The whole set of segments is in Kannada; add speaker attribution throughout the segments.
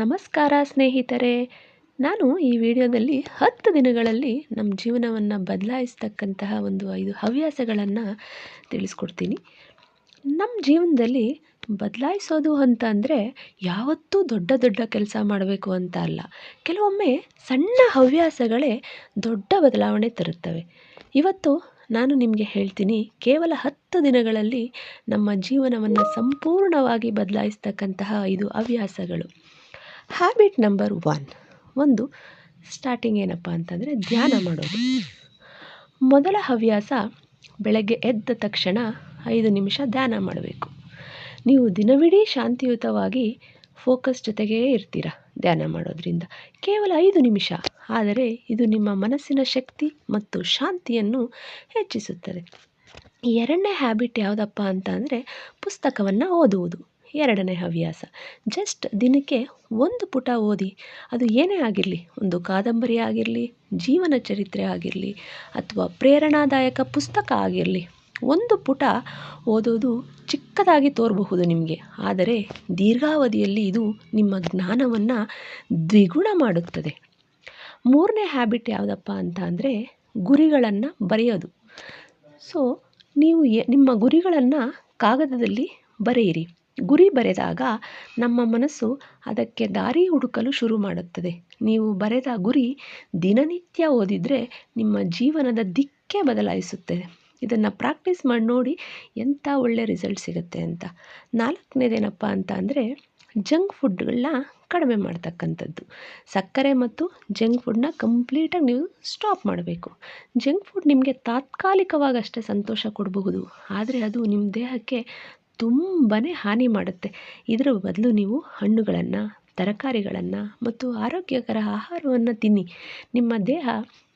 Speaker 1: ನಮಸ್ಕಾರ ಸ್ನೇಹಿತರೆ. ನಾನು ಈ ವಿಡಿಯೋದಲ್ಲಿ ಹತ್ತು ದಿನಗಳಲ್ಲಿ ನಮ್ಮ ಜೀವನವನ್ನು ಬದಲಾಯಿಸ್ತಕ್ಕಂತಹ ಒಂದು ಐದು ಹವ್ಯಾಸಗಳನ್ನು ತಿಳಿಸ್ಕೊಡ್ತೀನಿ. ನಮ್ಮ ಜೀವನದಲ್ಲಿ ಬದಲಾಯಿಸೋದು ಅಂತ ಅಂದರೆ ಯಾವತ್ತೂ ದೊಡ್ಡ ದೊಡ್ಡ ಕೆಲಸ ಮಾಡಬೇಕು ಅಂತ ಅಲ್ಲ. ಕೆಲವೊಮ್ಮೆ ಸಣ್ಣ ಹವ್ಯಾಸಗಳೇ ದೊಡ್ಡ ಬದಲಾವಣೆ ತರುತ್ತವೆ. ಇವತ್ತು ನಾನು ನಿಮಗೆ ಹೇಳ್ತೀನಿ, ಕೇವಲ ಹತ್ತು ದಿನಗಳಲ್ಲಿ ನಮ್ಮ ಜೀವನವನ್ನು ಸಂಪೂರ್ಣವಾಗಿ ಬದಲಾಯಿಸ್ತಕ್ಕಂತಹ ಐದು ಹವ್ಯಾಸಗಳು. ಹ್ಯಾಬಿಟ್ ನಂಬರ್ ಒನ್ ಒಂದು ಸ್ಟಾರ್ಟಿಂಗ್ ಏನಪ್ಪ ಅಂತಂದರೆ ಧ್ಯಾನ ಮಾಡೋದು. ಮೊದಲ ಹವ್ಯಾಸ ಬೆಳಗ್ಗೆ ಎದ್ದ ತಕ್ಷಣ ಐದು ನಿಮಿಷ ಧ್ಯಾನ ಮಾಡಬೇಕು. ನೀವು ದಿನವಿಡೀ ಶಾಂತಿಯುತವಾಗಿ ಫೋಕಸ್ ಜೊತೆಗೇ ಇರ್ತೀರ ಧ್ಯಾನ ಮಾಡೋದ್ರಿಂದ. ಕೇವಲ ಐದು ನಿಮಿಷ, ಆದರೆ ಇದು ನಿಮ್ಮ ಮನಸ್ಸಿನ ಶಕ್ತಿ ಮತ್ತು ಶಾಂತಿಯನ್ನು ಹೆಚ್ಚಿಸುತ್ತದೆ. ಎರಡನೇ ಹ್ಯಾಬಿಟ್ ಯಾವುದಪ್ಪ ಅಂತ ಅಂದರೆ ಪುಸ್ತಕವನ್ನು ಓದುವುದು. ಎರಡನೇ ಹವ್ಯಾಸ. ಜಸ್ಟ್ ದಿನಕ್ಕೆ ಒಂದು ಪುಟ ಓದಿ, ಅದು ಏನೇ ಆಗಿರಲಿ, ಒಂದು ಕಾದಂಬರಿ ಆಗಿರಲಿ, ಜೀವನ ಚರಿತ್ರೆ ಆಗಿರಲಿ, ಅಥವಾ ಪ್ರೇರಣಾದಾಯಕ ಪುಸ್ತಕ ಆಗಿರಲಿ, ಒಂದು ಪುಟ ಓದೋದು ಚಿಕ್ಕದಾಗಿ ತೋರಬಹುದು ನಿಮಗೆ. ಆದರೆ ದೀರ್ಘಾವಧಿಯಲ್ಲಿ ಇದು ನಿಮ್ಮ ಜ್ಞಾನವನ್ನು ದ್ವಿಗುಣ ಮಾಡುತ್ತದೆ. ಮೂರನೇ ಹ್ಯಾಬಿಟ್ ಯಾವುದಪ್ಪ ಅಂತ ಅಂದರೆ ಗುರಿಗಳನ್ನು ಬರೆಯೋದು. ಸೊ ನೀವು ನಿಮ್ಮ ಗುರಿಗಳನ್ನು ಕಾಗದದಲ್ಲಿ ಬರೆಯಿರಿ. ಗುರಿ ಬರೆದಾಗ ನಮ್ಮ ಮನಸ್ಸು ಅದಕ್ಕೆ ದಾರಿ ಹುಡುಕಲು ಶುರು ಮಾಡುತ್ತದೆ. ನೀವು ಬರೆದ ಗುರಿ ದಿನನಿತ್ಯ ಓದಿದರೆ ನಿಮ್ಮ ಜೀವನದ ದಿಕ್ಕೇ ಬದಲಾಯಿಸುತ್ತದೆ. ಇದನ್ನು ಪ್ರಾಕ್ಟೀಸ್ ಮಾಡಿ ನೋಡಿ ಎಂಥ ಒಳ್ಳೆ ರಿಸಲ್ಟ್ ಸಿಗುತ್ತೆ ಅಂತ. ನಾಲ್ಕನೇದೇನಪ್ಪ ಅಂತ ಅಂದರೆ ಜಂಕ್ ಫುಡ್ಗಳನ್ನ ಕಡಿಮೆ ಮಾಡ್ತಕ್ಕಂಥದ್ದು. ಸಕ್ಕರೆ ಮತ್ತು ಜಂಕ್ ಫುಡ್ನ ಕಂಪ್ಲೀಟಾಗಿ ನೀವು ಸ್ಟಾಪ್ ಮಾಡಬೇಕು. ಜಂಕ್ ಫುಡ್ ನಿಮಗೆ ತಾತ್ಕಾಲಿಕವಾಗಿ ಅಷ್ಟೇ ಸಂತೋಷ ಕೊಡಬಹುದು. ಆದರೆ ಅದು ನಿಮ್ಮ ದೇಹಕ್ಕೆ ತುಂಬಾ ಹಾನಿ ಮಾಡುತ್ತೆ. ಇದರ ಬದಲು ನೀವು ಹಣ್ಣುಗಳನ್ನು, ತರಕಾರಿಗಳನ್ನು ಮತ್ತು ಆರೋಗ್ಯಕರ ಆಹಾರವನ್ನು ತಿನ್ನಿ. ನಿಮ್ಮ ದೇಹ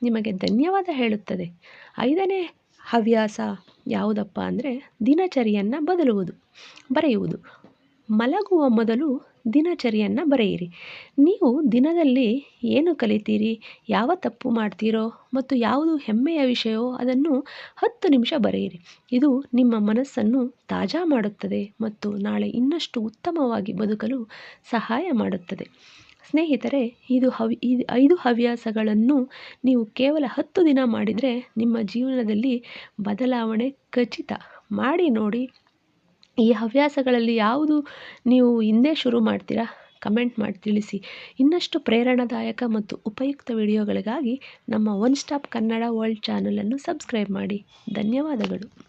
Speaker 1: ನಿಮಗೆ ಧನ್ಯವಾದ ಹೇಳುತ್ತದೆ. ಐದನೇ ಹವ್ಯಾಸ ಯಾವುದಪ್ಪ ಅಂದರೆ ದಿನಚರಿಯನ್ನು ಬದಲುವುದು. ಬರೆಯುವುದು. ಮಲಗುವ ಮೊದಲು ದಿನಚರಿಯನ್ನು ಬರೆಯಿರಿ. ನೀವು ದಿನದಲ್ಲಿ ಏನು ಕಲಿತೀರಿ? ಯಾವ ತಪ್ಪು ಮಾಡ್ತೀರೋ ಮತ್ತು ಯಾವುದು ಹೆಮ್ಮೆಯ ವಿಷಯವೋ ಅದನ್ನು ಹತ್ತು ನಿಮಿಷ ಬರೆಯಿರಿ. ಇದು ನಿಮ್ಮ ಮನಸ್ಸನ್ನು ತಾಜಾ ಮಾಡುತ್ತದೆ ಮತ್ತು ನಾಳೆ ಇನ್ನಷ್ಟು ಉತ್ತಮವಾಗಿ ಬದುಕಲು ಸಹಾಯ ಮಾಡುತ್ತದೆ. ಸ್ನೇಹಿತರೆ, ಇದು ಹವಿ ಇದು ಐದು ಹವ್ಯಾಸಗಳನ್ನು ನೀವು ಕೇವಲ ಹತ್ತು ದಿನ ಮಾಡಿದರೆ ನಿಮ್ಮ ಜೀವನದಲ್ಲಿ ಬದಲಾವಣೆ ಖಚಿತ. ಮಾಡಿ ನೋಡಿ ಈ ಹವ್ಯಾಸಗಳಲ್ಲಿ ಯಾವುದು ನೀವು ಹಿಂದೆ ಶುರು ಮಾಡ್ತೀರಾ? ಕಮೆಂಟ್ ಮಾಡಿ ತಿಳಿಸಿ. ಇನ್ನಷ್ಟು ಪ್ರೇರಣಾದಾಯಕ ಮತ್ತು ಉಪಯುಕ್ತ ವಿಡಿಯೋಗಳಿಗಾಗಿ ನಮ್ಮ ಒನ್ ಸ್ಟಾಪ್ ಕನ್ನಡ ವರ್ಲ್ಡ್ ಚಾನಲನ್ನು ಸಬ್ಸ್ಕ್ರೈಬ್ ಮಾಡಿ. ಧನ್ಯವಾದಗಳು.